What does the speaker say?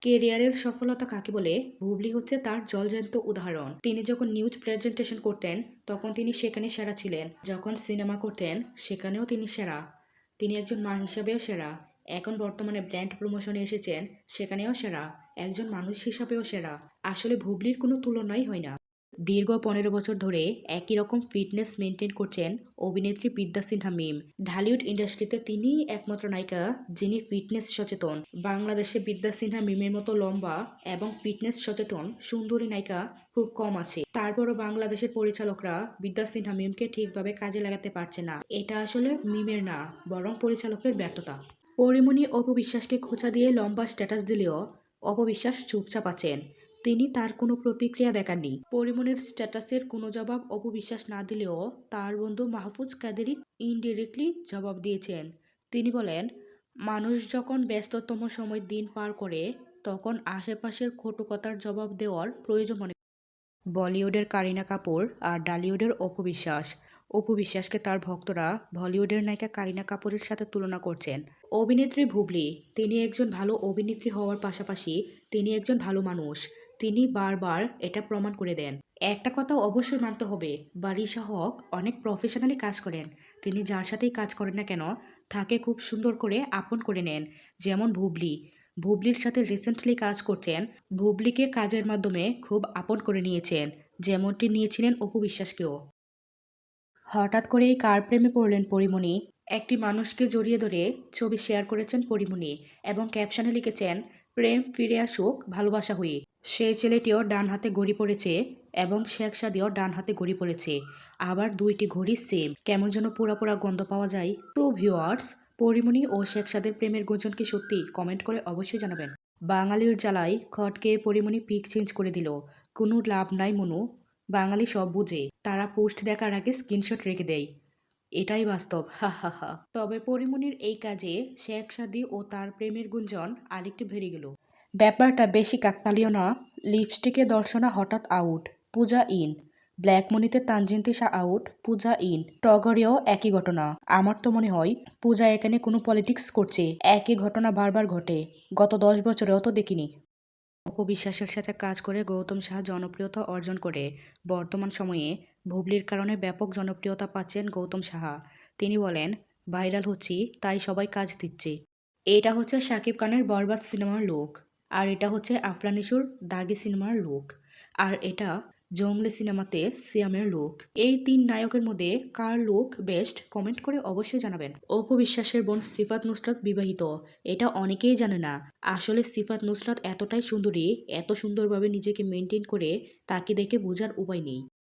কেরিয়ারের সফলতা কাকে বলে? বুবলি হচ্ছে তার জলজান্ত উদাহরণ। তিনি যখন নিউজ প্রেজেন্টেশন করতেন, তখন তিনি সেখানে সেরা ছিলেন। যখন সিনেমা করতেন, সেখানেও তিনি সেরা। তিনি একজন মা হিসাবেও সেরা। এখন বর্তমানে ব্র্যান্ড প্রমোশনে এসেছেন, সেখানেও সেরা। একজন মানুষ হিসাবেও সেরা। আসলে ভুবলির কোনো তুলনাই হয় না। দীর্ঘ পনেরো বছর ধরে একই রকম ফিটনেস মেনটেন করছেন অভিনেত্রী বিদ্যা সিনহা মিম। ঢালিউড ইন্ডাস্ট্রিতে তিনিই একমাত্র নায়িকা যিনি ফিটনেস সচেতন। বাংলাদেশে বিদ্যা সিনহা মিমের মতো লম্বা এবং ফিটনেস সচেতন, সুন্দরী নায়িকা খুব কম আছে। তারপরও বাংলাদেশের পরিচালকরা বিদ্যা সিনহা মিমকে ঠিকভাবে কাজে লাগাতে পারছে না। এটা আসলে মিমের না, বরং পরিচালকের ব্যর্থতা। পরিমণি অপবিশ্বাসকে খোঁচা দিয়ে লম্বা স্ট্যাটাস দিলেও অপবিশ্বাস চুপচাপ আছেন। তিনি তার কোনো প্রতিক্রিয়া দেখাননি। পরিমণির স্ট্যাটাসের কোনো জবাব অপবিশ্বাস না দিলেও তার বন্ধু মাহফুজ কাদেরি ইনডিরেক্টলি জবাব দিয়েছেন। তিনি বলেন, মানুষ যখন ব্যস্ততম সময় দিন পার করে, তখন আশেপাশের কটুকতার জবাব দেওয়ার প্রয়োজন মনে বলিউডের কারিনা কাপুর আর ডালিউডের অপবিশ্বাস। অপবিশ্বাসকে তার ভক্তরা বলিউডের নায়িকা কারিনা কাপুরের সাথে তুলনা করছেন। অভিনেত্রী ভুবলি, তিনি একজন ভালো অভিনেত্রী হওয়ার পাশাপাশি তিনি একজন ভালো মানুষ। তিনি বারবার এটা প্রমাণ করে দেন। একটা কথা অবশ্যই মানতে হবে বারিশা হক অনেক প্রফেশনালি কাজ করেন। তিনি যার সাথেই কাজ করেন না কেন, তাকে খুব সুন্দর করে আপন করে নেন। যেমন ভুবলি। ভুবলির সাথে রিসেন্টলি কাজ করছেন, ভুবলিকে কাজের মাধ্যমে খুব আপন করে নিয়েছেন, যেমনটি নিয়েছিলেন অপু বিশ্বাসকেও। হঠাৎ করেই কার প্রেমে পড়লেন পরিমণি? একটি মানুষকে জড়িয়ে ধরে ছবি শেয়ার করেছেন পরিমণি এবং ক্যাপশনে লিখেছেন, প্রেম ফিরে আসুক ভালোবাসা হয়ে। সেই ছেলেটিও ডান হাতে ঘড়ি পড়েছে এবং শেখ সাদিও ডান হাতে ঘড়ি পড়েছে। আবার দুইটি ঘড়ি সেম কেমন যেন পুরা পুরা গন্ধ পাওয়া যায়। তো ভিউয়ার্স পরিমণি ও শেখ সাদের প্রেমের গুঞ্জন কি সত্যি? কমেন্ট করে অবশ্যই জানাবেন। বাঙালির জ্বালায় খটকে পরিমণি পিক চেঞ্জ করে দিল। কোনো লাভ নাই মনু। বাঙালি সব বুঝে। তারা পোস্ট দেখার আগে স্ক্রিনশট রেখে দেয়। এটাই বাস্তব। হা হা হা। তবে পরিমণির এই কাজে শেখ সাদি ও তার প্রেমের গুঞ্জন আরেকটি ভেড়ে গেল। ব্যাপারটা বেশি কাকতালীয় না। লিপস্টিকে দর্শনা হঠাৎ আউট, পূজা ইন। ব্ল্যাকমনিতে তানজিন তিশা আউট, পূজা ইন। টগরেও একই ঘটনা। আমার তো মনে হয়, পূজা এখানে কোনো পলিটিক্স করছে। একই ঘটনা বারবার ঘটে। গত দশ বছরেও তো দেখিনি। অপবিশ্বাসের সাথে কাজ করে গৌতম সাহা জনপ্রিয়তা অর্জন করে। বর্তমান সময়ে ভুবলির কারণে ব্যাপক জনপ্রিয়তা পাচ্ছেন গৌতম সাহা। তিনি বলেন, ভাইরাল হচ্ছি, তাই সবাই কাজ দিচ্ছে। এটা হচ্ছে শাকিব খানের বরবাদ সিনেমার লুক। আর এটা হচ্ছে আফরানিসুর দাগি সিনেমার লোক। আর এটা জঙ্গলে সিনেমাতে সিয়ামের লোক। এই তিন নায়কের মধ্যে কার লোক বেস্ট কমেন্ট করে অবশ্যই জানাবেন। অপু বিশ্বাসের বোন সিফাত নুসরাত বিবাহিত। এটা অনেকেই জানে না। আসলে সিফাত নুসরাত এতটাই সুন্দরী, এত সুন্দরভাবে নিজেকে মেনটেন করে তাকে দেখে বোঝার উপায় নেই।